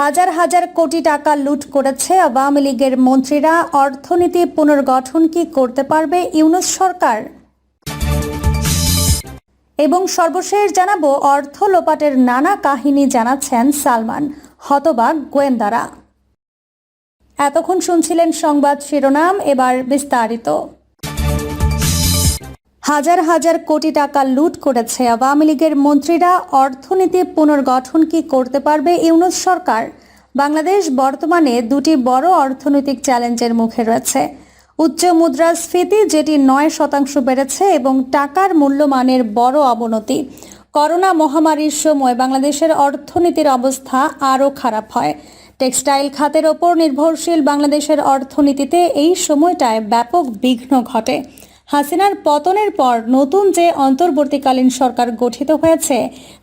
হাজার হাজার কোটি টাকা লুট করেছে আওয়ামী লীগের মন্ত্রীরা। অর্থনীতি পুনর্গঠন কি করতে পারবে ইউনুস সরকার? এবং সর্বশেষ জানাব, অর্থ লোপাটের নানা কাহিনী জানাচ্ছেন সালমান হতবাক গোয়েন্দারা। এতক্ষণ শুনছিলেন সংবাদ শিরোনাম, এবার বিস্তারিত। হাজার হাজার কোটি টাকা লুট করেছে আওয়ামী লীগের মন্ত্রীরা। অর্থনীতি পুনর্গঠন কি করতে পারবে ইউনুস সরকার? বাংলাদেশ বর্তমানে দুটি বড় অর্থনৈতিক চ্যালেঞ্জের মুখে রয়েছে। উচ্চ মুদ্রাস্ফীতি, যেটি নয় শতাংশ বেড়েছে, এবং টাকার মূল্যমানের বড় অবনতি। করোনা মহামারীর সময় বাংলাদেশের অর্থনীতির অবস্থা আরও খারাপ হয়। টেক্সটাইল খাতের ওপর নির্ভরশীল বাংলাদেশের অর্থনীতিতে এই সময়টায় ব্যাপক বিঘ্ন ঘটে। হাসিনার পতনের পর নতুন যে অন্তর্বর্তীকালীন সরকার গঠিত হয়েছে,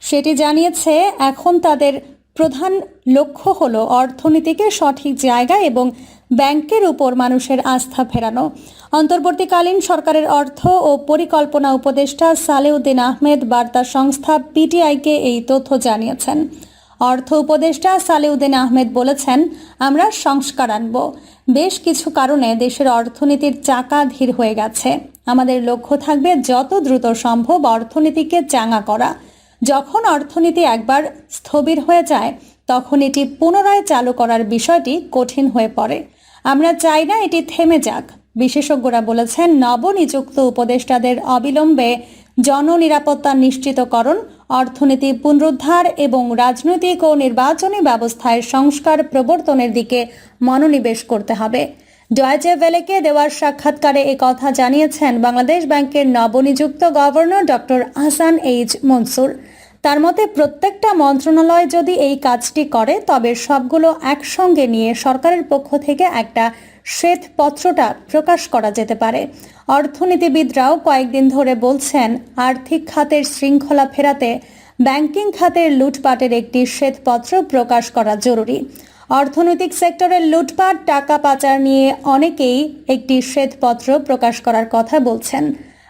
সেটি জানিয়েছে এখন তাদের প্রধান লক্ষ্য হল অর্থনীতিকে সঠিক জায়গা এবং ব্যাংকের উপর মানুষের আস্থা ফেরানো। অন্তর্বর্তীকালীন সরকারের অর্থ ও পরিকল্পনা উপদেষ্টা সালেউদ্দিন আহমেদ বার্তা সংস্থা পিটিআইকে এই তথ্য জানিয়েছেন। অর্থ উপদেষ্টা সালেউদ্দিন আহমেদ বলেছেন, আমরা সংস্কার আনব। বেশ কিছু কারণে দেশের অর্থনীতির চাকা ধীর হয়ে গেছে। আমাদের লক্ষ্য থাকবে যত দ্রুত সম্ভব অর্থনীতিকে চাঙা করা। যখন অর্থনীতি একবার স্থবির হয়ে যায়, তখন এটি পুনরায় চালু করার বিষয়টি কঠিন হয়ে পড়ে। আমরা চাই না এটি থেমে যাক। বিশেষজ্ঞরা বলেছেন, নবনিযুক্ত উপদেষ্টাদের অবিলম্বে জননিরাপত্তা নিশ্চিতকরণ, অর্থনীতি পুনরুদ্ধার এবং রাজনৈতিক ও নির্বাচনী ব্যবস্থায় সংস্কার প্রবর্তনের দিকে মনোনিবেশ করতে হবে। ডয়েচে ভেলেকে দেওয়ার সাক্ষাৎকারে এ কথা জানিয়েছেন বাংলাদেশ ব্যাংকের নবনিযুক্ত governor doctor Ahsan H Mansur. তার মতে, প্রত্যেকটা মন্ত্রণালয় যদি এই কাজটি করে, তবে সবগুলো একসঙ্গে নিয়ে সরকারের পক্ষ থেকে একটা শ্বেতপত্রটা প্রকাশ করা যেতে পারে। অর্থনীতিবিদরাও কয়েকদিন ধরে বলছেন, আর্থিক খাতের শৃঙ্খলা ফেরাতে ব্যাংকিং খাতের লুটপাটের একটি শ্বেতপত্র প্রকাশ করা জরুরি। অর্থনৈতিক সেক্টরের লুটপাট, টাকা পাচার নিয়ে অনেকেই একটি শ্বেতপত্র প্রকাশ করার কথা বলছেন।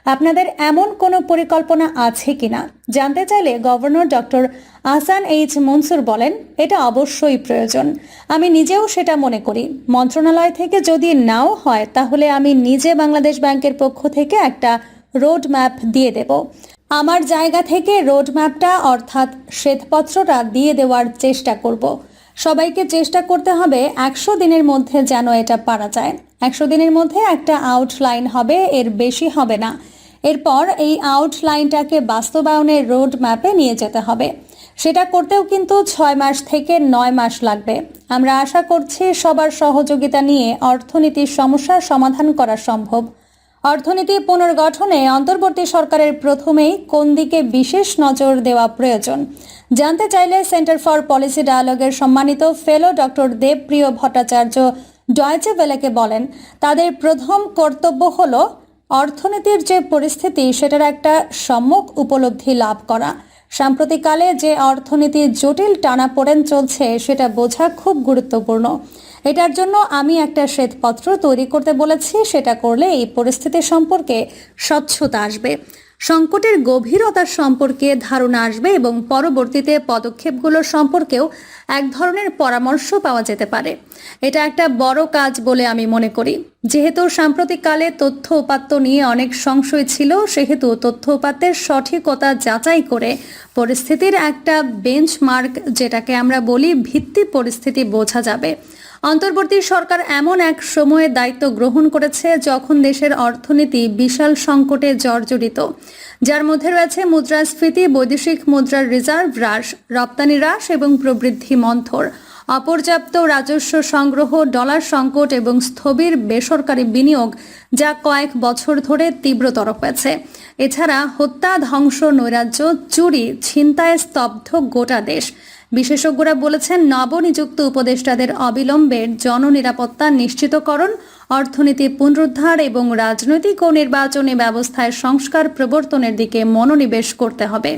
আপনাদের এমন কোনো পরিকল্পনা আছে কিনা? জানতে চাইলে governor doctor Ahsan H Mansur বলেন, এটা অবশ্যই প্রয়োজন। আমি নিজেও সেটা মনে করি। মন্ত্রণালয় থেকে যদি নাও হয়, তাহলে আমি নিজে বাংলাদেশ ব্যাংকের পক্ষ থেকে একটা রোড ম্যাপ দিয়ে দেব। আমার জায়গা থেকে রোড ম্যাপটা অর্থাৎ শ্বেতপত্রটা দিয়ে দেওয়ার চেষ্টা করব। সবাইকে চেষ্টা করতে হবে একশো দিনের মধ্যে যেন এটা পারা যায়। একশো দিনের মধ্যে একটা আউটলাইন হবে, এর বেশি হবে না। এরপর এই আউটলাইনটাকে বাস্তবায়নের রোড ম্যাপে নিয়ে যেতে হবে। সেটা করতেও কিন্তু ছয় মাস থেকে নয় মাস লাগবে। আমরা আশা করছি সবার সহযোগিতা নিয়ে অর্থনীতির সমস্যার সমাধান করা সম্ভব। অর্থনীতি পুনর্গঠনে অন্তর্বর্তী সরকারের প্রথমেই কোন দিকে বিশেষ নজর দেওয়া প্রয়োজন? জানতে চাইলে সেন্টার ফর পলিসি ডায়ালগের সম্মানিত fellow doctor Debapriya Bhattacharya Deutsche Welle বলেন, তাদের প্রথম কর্তব্য হল অর্থনীতির যে পরিস্থিতি সেটার একটা সম্যক উপলব্ধি লাভ করা। সাম্প্রতিককালে যে অর্থনীতির জটিল টানাপোড়েন চলছে সেটা বোঝা খুব গুরুত্বপূর্ণ। এটার জন্য আমি একটা শ্বেতপত্র তৈরি করতে বলেছি, সেটা করলে এই পরিস্থিতি সম্পর্কে স্বচ্ছতা আসবে। সংকটের গভীরতা সম্পর্কে ধারণা আসবে এবং পরবর্তীতে পদক্ষেপগুলো সম্পর্কেও এক ধরনের পরামর্শ পাওয়া যেতে পারে। এটা একটা বড় কাজ বলে আমি মনে করি। যেহেতু সাম্প্রতিককালে তথ্য উপাত্ত নিয়ে অনেক সংশয় ছিল, সেহেতু তথ্য উপাত্তের সঠিকতা যাচাই করে পরিস্থিতির একটা বেঞ্চমার্ক যেটাকে আমরা বলি ভিত্তি পরিস্থিতি, বোঝা যাবে। অন্তর্বর্তী সরকার এমন এক সময়ে দায়িত্ব গ্রহণ করেছে যখন দেশের অর্থনীতি বিশাল সংকটে জর্জরিত। যার মধ্যে রয়েছে মুদ্রাস্ফীতি, বৈদেশিক মুদ্রার রিজার্ভ হ্রাস, রপ্তানি হ্রাস এবং প্রবৃদ্ধি মন্থর। অপর্যাপ্ত রাজস্ব সংগ্রহ, ডলার সংকট এবং স্থবির বেসরকারি বিনিয়োগ যা কয়েক বছর ধরে তীব্রতর হয়েছে। এছাড়া হত্যা, ধ্বংস, নৈরাজ্য, চুরি ছিনতায় স্তব্ধ গোটা দেশ। বিশেষজ্ঞরা বলেছেন, নবনিযুক্ত উপদেষ্টাদের অবিলম্বে জননিরাপত্তা নিশ্চিতকরণ, অর্থনীতি পুনরুদ্ধার এবং রাজনৈতিক ও নির্বাচনী ব্যবস্থায় সংস্কার প্রবর্তনের দিকে মনোনিবেশ করতে হবে।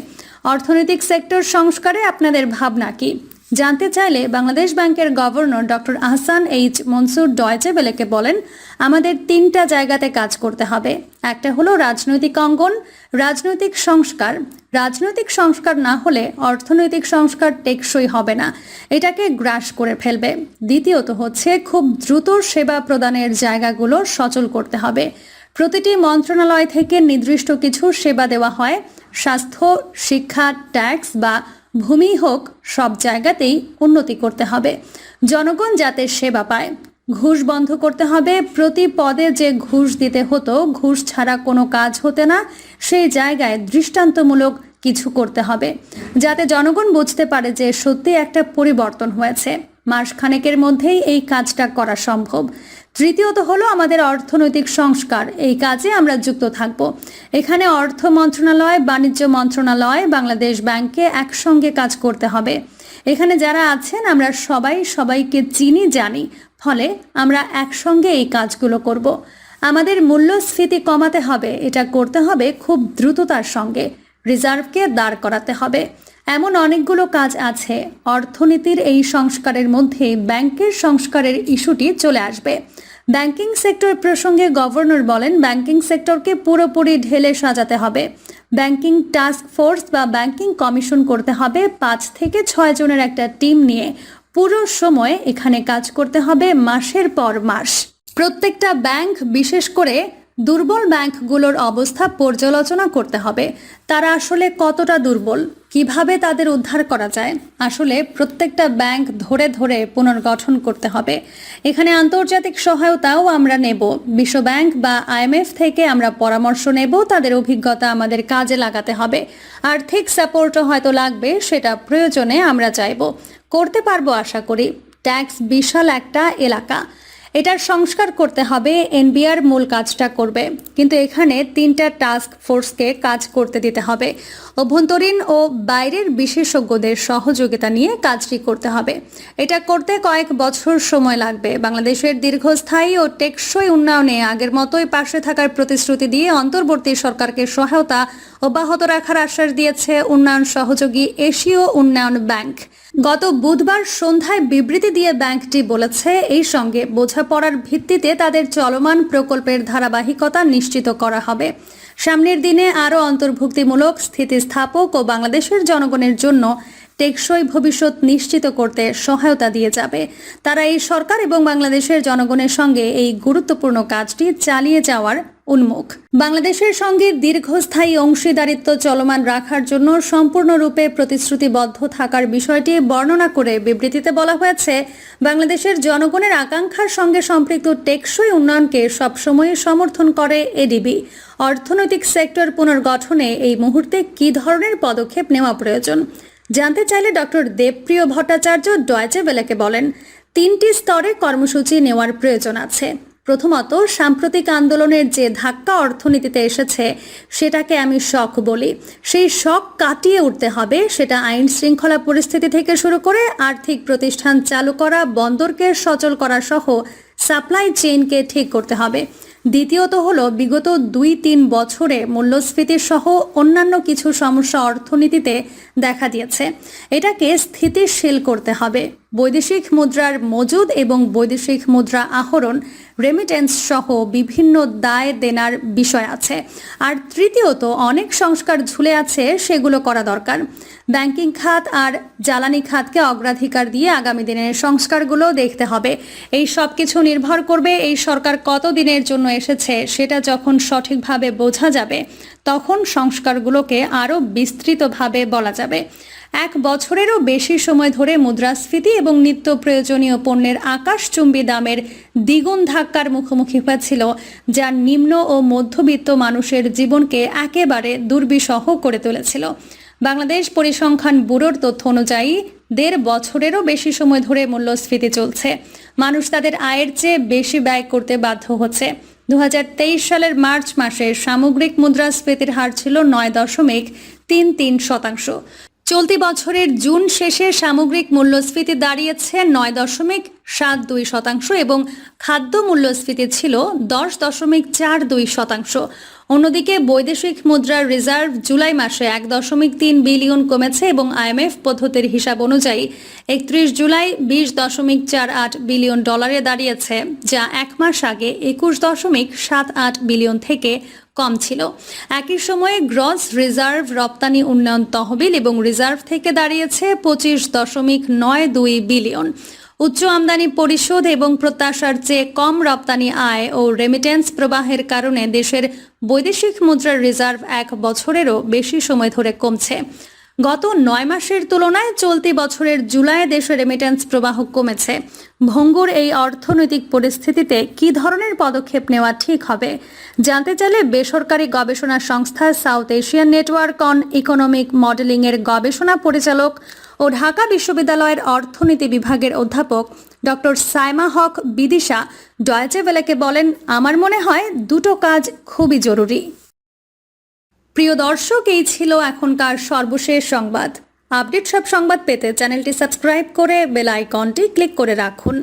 অর্থনৈতিক সেক্টর সংস্কারে আপনাদের ভাবনা কি? জানতে চাইলে বাংলাদেশ ব্যাংকের governor doctor Ahsan H Mansur Deutsche বেলেকে বলেন, আমাদের তিনটা জায়গাতে কাজ করতে হবে। একটা হলো রাজনৈতিক অঙ্গন, রাজনৈতিক সংস্কার। রাজনৈতিক সংস্কার না হলে অর্থনৈতিক সংস্কার টেকসই হবে না। এটাকে গ্রাস করে ফেলবে। দ্বিতীয়ত হচ্ছে খুব দ্রুত সেবা প্রদানের জায়গাগুলো সচল করতে হবে। প্রতিটি মন্ত্রণালয় থেকে নির্দিষ্ট কিছু সেবা দেওয়া হয়। স্বাস্থ্য, শিক্ষা, ট্যাক্স বা ভূমি হোক, সব জায়গাতেই উন্নতি করতে হবে। জনগণ যাতে সেবা পায়, ঘুষ বন্ধ করতে হবে। প্রতি পদে যে ঘুষ দিতে হতো, ঘুষ ছাড়া কোনো কাজ হতে না, সেই জায়গায় দৃষ্টান্তমূলক কিছু করতে হবে। যাতে জনগণ বুঝতে পারে যে সত্যি একটা পরিবর্তন হয়েছে। মাসখানেকের মধ্যেই এই কাজটা করা সম্ভব। তৃতীয়ত হলো আমাদের অর্থনৈতিক সংস্কার। এই কাজে আমরা যুক্ত থাকব। এখানে অর্থ মন্ত্রণালয়, বাণিজ্য মন্ত্রণালয়, বাংলাদেশ ব্যাংকে একসঙ্গে কাজ করতে হবে। এখানে যারা আছেন, আমরা সবাই সবাইকে চিনি, জানি। ফলে আমরা একসঙ্গে এই কাজগুলো করব। আমাদের মূল্যস্ফীতি কমাতে হবে। এটা করতে হবে খুব দ্রুততার সঙ্গে। রিজার্ভকে দাঁড় করাতে হবে। এমন অনেকগুলো কাজ আছে, অর্থনীতির এই সংস্কারের মধ্যে ব্যাংকের সংস্কারের ইস্যুটি চলে আসবে। ব্যাংকিং সেক্টর প্রসঙ্গে গভর্নর বলেন, ব্যাংকিং সেক্টরকে পুরোপুরি ঢেলে সাজাতে হবে। ব্যাংকিং টাস্ক ফোর্স বা ব্যাংকিং কমিশন করতে হবে। পাঁচ থেকে ছয় জনের একটা টিম নিয়ে পুরো সময় এখানে কাজ করতে হবে মাসের পর মাস। প্রত্যেকটা ব্যাংক বিশেষ করে দুর্বল ব্যাংকগুলোর অবস্থা পর্যালোচনা করতে হবে। তারা আসলে কতটা দুর্বল? কীভাবে তাদের উদ্ধার করা যায়? আসলে প্রত্যেকটা ব্যাংক ধরে ধরে পুনর্গঠন করতে হবে। এখানে আন্তর্জাতিক সহায়তাও আমরা নেব। বিশ্ব ব্যাংক বা আইএমএফ থেকে আমরা পরামর্শ নেব। তাদের অভিজ্ঞতা আমাদের কাজে লাগাতে হবে। আর্থিক সাপোর্টও হয়তো লাগবে, সেটা প্রয়োজনে আমরা চাইব। করতে পারব আশা করি। ট্যাক্স বিশাল একটা এলাকা। এটার সংস্কার করতে হবে, এনবিআর মূল কাজটা করবে। কিন্তু এখানে তিনটা টাস্ক ফোর্সকে কাজ করতে দিতে হবে। অভ্যন্তরীণ ও বাইরের বিশেষজ্ঞদের সহযোগিতা নিয়ে কাজটি করতে হবে। এটা করতে কয়েক বছর সময় লাগবে। বাংলাদেশের দীর্ঘস্থায়ী ও টেকসই উন্নয়নে আগের মতোই পাশে থাকার প্রতিশ্রুতি দিয়ে অন্তর্বর্তী সরকারকে সহায়তা অব্যাহত রাখার আশ্বাস দিয়েছে উন্নয়ন সহযোগী এশীয় উন্নয়ন ব্যাংক। গত বুধবার সন্ধ্যায় বিবৃতি দিয়ে ব্যাংকটি বলেছে, এই সঙ্গে বোঝাপড়ার ভিত্তিতে তাদের চলমান প্রকল্পের ধারাবাহিকতা নিশ্চিত করা হবে। সামনের দিনে আরও অন্তর্ভুক্তিমূলক স্থিতিস্থাপক ও বাংলাদেশের জনগণের জন্য টেকসই ভবিষ্যৎ নিশ্চিত করতে সহায়তা দিয়ে যাবে। তারা এই সরকার এবং বাংলাদেশের জনগণের সঙ্গে এই গুরুত্বপূর্ণ কাজটি চালিয়ে যাওয়ার উন্মুখ। বাংলাদেশের সঙ্গে দীর্ঘস্থায়ী অংশীদারিত্ব চলমান রাখার জন্য সম্পূর্ণরূপে প্রতিশ্রুতিবদ্ধ থাকার বিষয়টি বর্ণনা করে বিবৃতিতে বলা হয়েছে, বাংলাদেশের জনগণের আকাঙ্ক্ষার সঙ্গে সম্পৃক্ত টেকসই উন্নয়নকে সবসময় সমর্থন করে এডিবি অর্থনৈতিক সেক্টর পুনর্গঠনে এই মুহূর্তে কী ধরনের পদক্ষেপ নেওয়া প্রয়োজন? জানতে চাইলে ডক্টর দেবপ্রিয় ভট্টাচার্য ডয়েচে বেলেকে বলেন, তিনটি স্তরে কর্মসূচি নেওয়ার প্রয়োজন আছে। প্রথমত, সাম্প্রতিক আন্দোলনের যে ধাক্কা অর্থনীতিতে এসেছে, সেটাকে আমি শখ বলি। সেই শখ কাটিয়ে উঠতে হবে, সেটা আইন শৃঙ্খলা পরিস্থিতি থেকে শুরু করে আর্থিক প্রতিষ্ঠান চালু করা, বন্দরকে সচল করা সহ সাপ্লাই চেইনকে ঠিক করতে হবে। দ্বিতীয়ত হলো, বিগত দুই তিন বছরে মূল্যস্ফীতি সহ অন্যান্য কিছু সমস্যা অর্থনীতিতে দেখা দিয়েছে। এটাকে স্থিতিশীল করতে হবে। বৈদেশিক মুদ্রার মজুদ এবং বৈদেশিক মুদ্রা আহরণ রেমিটেন্স সহ বিভিন্ন দায় দেনার বিষয় আছে। আর তৃতীয়ত, অনেক সংস্কার ঝুলে আছে, সেগুলো করা দরকার। ব্যাংকিং খাত আর জ্বালানি খাতকে অগ্রাধিকার দিয়ে আগামী দিনের সংস্কারগুলো দেখতে হবে। এই সব কিছু নির্ভর করবে এই সরকার কত দিনের জন্য এসেছে সেটা যখন সঠিকভাবে বোঝা যাবে, তখন সংস্কারগুলোকে আরও বিস্তৃতভাবে বলা যাবে। এক বছরেরও বেশি সময় ধরে মুদ্রাস্ফীতি এবং নিত্য প্রয়োজনীয় পণ্যের আকাশচুম্বী দামের দ্বিগুণ ধাক্কার মুখোমুখি হয়েছিল, যা নিম্ন ও মধ্যবিত্ত মানুষের জীবনকে একেবারে দুর্বিষহ করে তুলেছিল। বাংলাদেশ পরিসংখ্যান ব্যুরোর তথ্য অনুযায়ী, দেড় বছরেরও বেশি সময় ধরে মূল্যস্ফীতি চলছে। মানুষ তাদের আয়ের চেয়ে বেশি ব্যয় করতে বাধ্য হচ্ছে। দু হাজার তেইশ সালের মার্চ মাসে সামগ্রিক মুদ্রাস্ফীতির হার ছিল নয় দশমিক তিন তিন শতাংশ। চলতি বছরের জুন শেষে সামগ্রিক মূল্যস্ফীতি দাঁড়িয়েছে নয় দশমিক সাত দুই শতাংশ এবং খাদ্য মূল্যস্ফীতি ছিল দশ দশমিক চার দুই শতাংশ। অন্যদিকে বৈদেশিক মুদ্রার রিজার্ভ জুলাই মাসে এক দশমিক তিন বিলিয়ন কমেছে এবং আইএমএফ পদ্ধতির হিসাব অনুযায়ী একত্রিশ জুলাই বিশ দশমিক চার আট বিলিয়ন ডলারে দাঁড়িয়েছে, যা এক মাস আগে একুশ দশমিক সাত আট বিলিয়ন থেকে কম ছিল। একই সময়ে গ্রস রিজার্ভ রপ্তানি উন্নয়ন তহবিল এবং রিজার্ভ থেকে দাঁড়িয়েছে পঁচিশ দশমিক নয় দুই বিলিয়ন। উচ্চ আমদানি পরিশোধ এবং প্রত্যাশার চেয়ে কম রপ্তানি আয় ও রেমিটেন্স প্রবাহের কারণে দেশের বৈদেশিক মুদ্রার রিজার্ভ এক বছরেরও বেশি সময় ধরে কমছে। গত নয় মাসের তুলনায় চলতি বছরের জুলাই দেশে রেমিটেন্স প্রবাহ কমেছে। ভঙ্গুর এই অর্থনৈতিক পরিস্থিতিতে কী ধরনের পদক্ষেপ নেওয়া ঠিক হবে জানতে চাইলে বেসরকারি গবেষণা সংস্থা South Asian Network on Economic Modeling এর গবেষণা পরিচালক ও ঢাকা বিশ্ববিদ্যালয়ের অর্থনীতি বিভাগের অধ্যাপক doctor Sayema Haque Bidisha Deutsche Welle বলেন, আমার মনে হয় দুটো কাজ খুবই জরুরি। প্রিয় দর্শক, এই ছিল এখনকার সর্বশেষ সংবাদ। আপডেট সব সংবাদ পেতে চ্যানেলটি সাবস্ক্রাইব করে বেল আইকনটি ক্লিক করে রাখুন।